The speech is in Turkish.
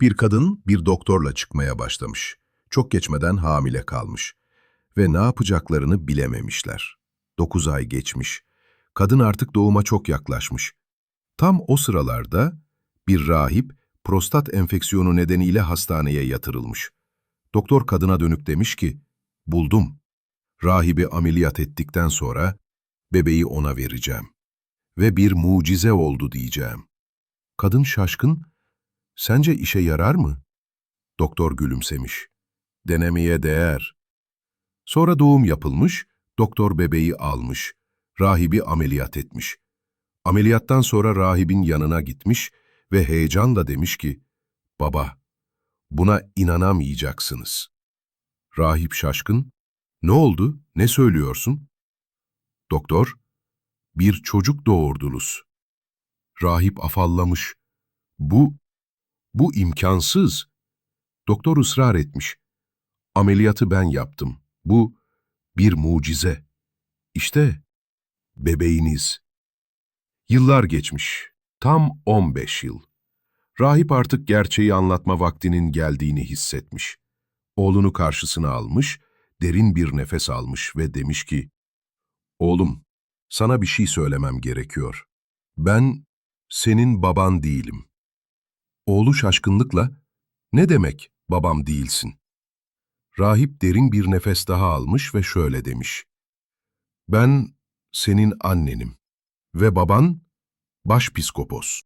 Bir kadın bir doktorla çıkmaya başlamış. Çok geçmeden hamile kalmış. Ve ne yapacaklarını bilememişler. Dokuz ay geçmiş. Kadın artık doğuma çok yaklaşmış. Tam o sıralarda bir rahip prostat enfeksiyonu nedeniyle hastaneye yatırılmış. Doktor kadına dönüp demiş ki, buldum. Rahibi ameliyat ettikten sonra bebeği ona vereceğim. Ve bir mucize oldu diyeceğim. Kadın şaşkın, sence işe yarar mı? Doktor gülümsemiş. Denemeye değer. Sonra doğum yapılmış, doktor bebeği almış, rahibi ameliyat etmiş. Ameliyattan sonra rahibin yanına gitmiş ve heyecanla demiş ki, Baba, buna inanamayacaksınız. Rahip şaşkın, ne oldu, ne söylüyorsun? Doktor, bir çocuk doğurdunuz. Rahip afallamış. Bu, bu imkansız. Doktor ısrar etmiş. Ameliyatı ben yaptım. Bu bir mucize. İşte bebeğiniz. Yıllar geçmiş. Tam 15 yıl. Rahip artık gerçeği anlatma vaktinin geldiğini hissetmiş. Oğlunu karşısına almış, derin bir nefes almış ve demiş ki, Oğlum, sana bir şey söylemem gerekiyor. Ben senin baban değilim. Oğlu şaşkınlıkla, ne demek babam değilsin? Rahip derin bir nefes daha almış ve şöyle demiş. Ben senin annenim ve baban başpiskopos.